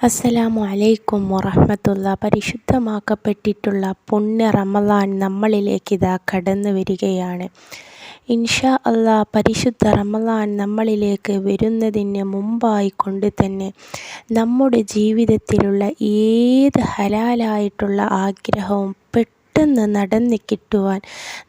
അസ്സലാമു അലൈക്കും വറഹമത്തുള്ള. പരിശുദ്ധമാക്കപ്പെട്ടിട്ടുള്ള പുണ്യ റമദാൻ നമ്മളിലേക്ക് ഇതാ കടന്നു വരികയാണ്. ഇൻഷാ അള്ളാ പരിശുദ്ധ റമദാൻ നമ്മളിലേക്ക് വരുന്നതിന് മുമ്പായി കൊണ്ട് തന്നെ നമ്മുടെ ജീവിതത്തിലുള്ള ഏത് ഹലാലായിട്ടുള്ള ആഗ്രഹവും പെട്ടെന്ന് നടന്ന് കിട്ടുവാൻ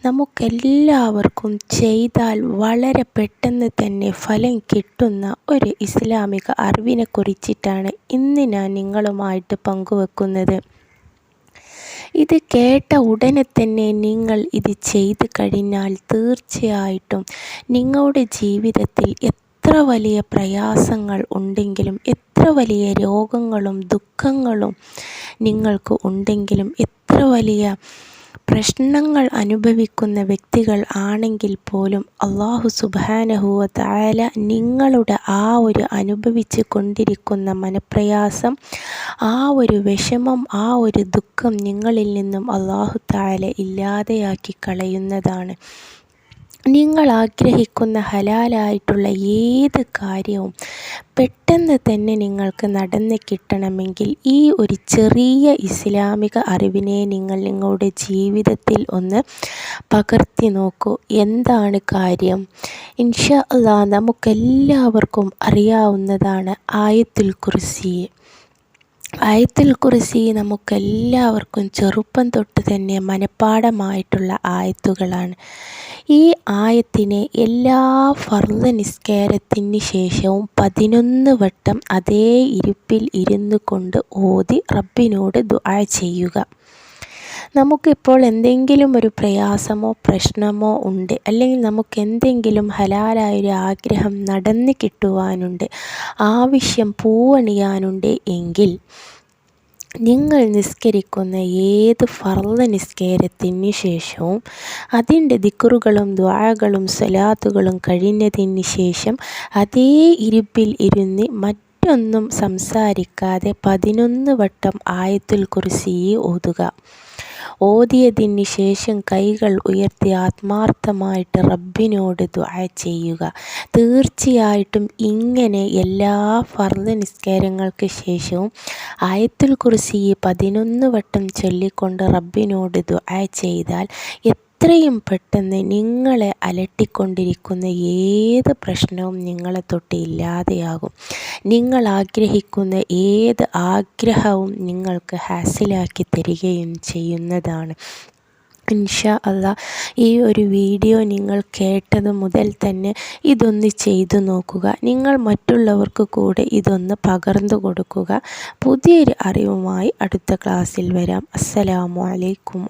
നമുക്കെല്ലാവർക്കും ചെയ്താൽ വളരെ പെട്ടെന്ന് തന്നെ ഫലം കിട്ടുന്ന ഒരു ഇസ്ലാമിക അറിവിനെ കുറിച്ചിട്ടാണ് ഇന്ന് ഞാൻ നിങ്ങളുമായിട്ട് പങ്കുവെക്കുന്നത്. ഇത് കേട്ട ഉടനെ തന്നെ നിങ്ങൾ ഇത് ചെയ്തു കഴിഞ്ഞാൽ തീർച്ചയായിട്ടും നിങ്ങളുടെ ജീവിതത്തിൽ എത്ര വലിയ പ്രയാസങ്ങൾ ഉണ്ടെങ്കിലും എത്ര വലിയ രോഗങ്ങളും ദുഃഖങ്ങളും നിങ്ങൾക്ക് ഉണ്ടെങ്കിലും എത്ര വലിയ പ്രശ്നങ്ങൾ അനുഭവിക്കുന്ന വ്യക്തികൾ ആണെങ്കിൽ പോലും അള്ളാഹു സുബാനഹുവ താല നിങ്ങളുടെ ആ ഒരു അനുഭവിച്ച് കൊണ്ടിരിക്കുന്ന മനപ്രയാസം ആ ഒരു വിഷമം ആ ഒരു ദുഃഖം നിങ്ങളിൽ നിന്നും അള്ളാഹു താല ഇല്ലാതെയാക്കി കളയുന്നതാണ്. നിങ്ങൾ ആഗ്രഹിക്കുന്ന ഹലാലായിട്ടുള്ള ഏത് കാര്യവും പെട്ടെന്ന് തന്നെ നിങ്ങൾക്ക് നടന്ന് കിട്ടണമെങ്കിൽ ഈ ഒരു ചെറിയ ഇസ്ലാമിക അറിവിനെ നിങ്ങൾ നിങ്ങളുടെ ജീവിതത്തിൽ ഒന്ന് പകർത്തി നോക്കൂ. എന്താണ് കാര്യം? ഇൻഷാ അല്ലാ നമുക്കെല്ലാവർക്കും അറിയാവുന്നതാണ് ആയത്തുൽ കുർസി. ആയത്തുൽ കുറിസി നമുക്കെല്ലാവർക്കും ചെറുപ്പം തൊട്ട് തന്നെ മനഃപ്പാഠമായിട്ടുള്ള ആയത്തുകളാണ്. ഈ ആയത്തിനെ എല്ലാ ഫർദ നിസ്കാരത്തിന് ശേഷവും പതിനൊന്ന് വട്ടം അതേ ഇരിപ്പിൽ ഇരുന്നു കൊണ്ട് ഓതി റബ്ബിനോട് ദുആ ചെയ്യുക. നമുക്കിപ്പോൾ എന്തെങ്കിലും ഒരു പ്രയാസമോ പ്രശ്നമോ ഉണ്ട് അല്ലെങ്കിൽ നമുക്ക് എന്തെങ്കിലും ഹലാലായൊരു ആഗ്രഹം നടന്നു കിട്ടുവാനുണ്ട് ആവശ്യം പൂവണിയാനുണ്ട് എങ്കിൽ നിങ്ങൾ നിസ്കരിക്കുന്ന ഏത് ഫർള നിസ്കാരത്തിന് ശേഷവും അതിന്റെ ദിക്കുറുകളും ദ്വാകളും സ്വലാത്തുകളും കഴിഞ്ഞതിന് ശേഷം അതേ ഇരിപ്പിൽ ഇരുന്ന് മറ്റൊന്നും സംസാരിക്കാതെ പതിനൊന്ന് വട്ടം ആയത്തുൽ കുറിസിയെ ഓതുക. ഓതിയതിന് ശേഷം കൈകൾ ഉയർത്തി ആത്മാർത്ഥമായിട്ട് റബ്ബിനോട് ദുആ ചെയ്യുക. തീർച്ചയായിട്ടും ഇങ്ങനെ എല്ലാ ഫർദ് നിസ്കാരങ്ങൾക്ക് ശേഷവും ആയത്തുൽ കുറിസി പതിനൊന്ന് വട്ടം ചൊല്ലിക്കൊണ്ട് റബ്ബിനോട് ദുആ ചെയ്താൽ എത്രയും പെട്ടെന്ന് നിങ്ങളെ അലട്ടിക്കൊണ്ടിരിക്കുന്ന ഏത് പ്രശ്നവും നിങ്ങളെ തൊട്ട് ഇല്ലാതെയാകും. നിങ്ങൾ ആഗ്രഹിക്കുന്ന ഏത് ആഗ്രഹവും നിങ്ങൾക്ക് ഹാസിലാക്കി തരികയും ചെയ്യുന്നതാണ്. ഇൻഷാ അല്ല ഈ ഒരു വീഡിയോ നിങ്ങൾ കേട്ടത് മുതൽ തന്നെ ഇതൊന്ന് ചെയ്തു നോക്കുക. നിങ്ങൾ മറ്റുള്ളവർക്ക് കൂടെ ഇതൊന്ന് പകർന്നു കൊടുക്കുക. പുതിയൊരു അറിവുമായി അടുത്ത ക്ലാസ്സിൽ വരാം. അസ്സലാമു അലൈക്കും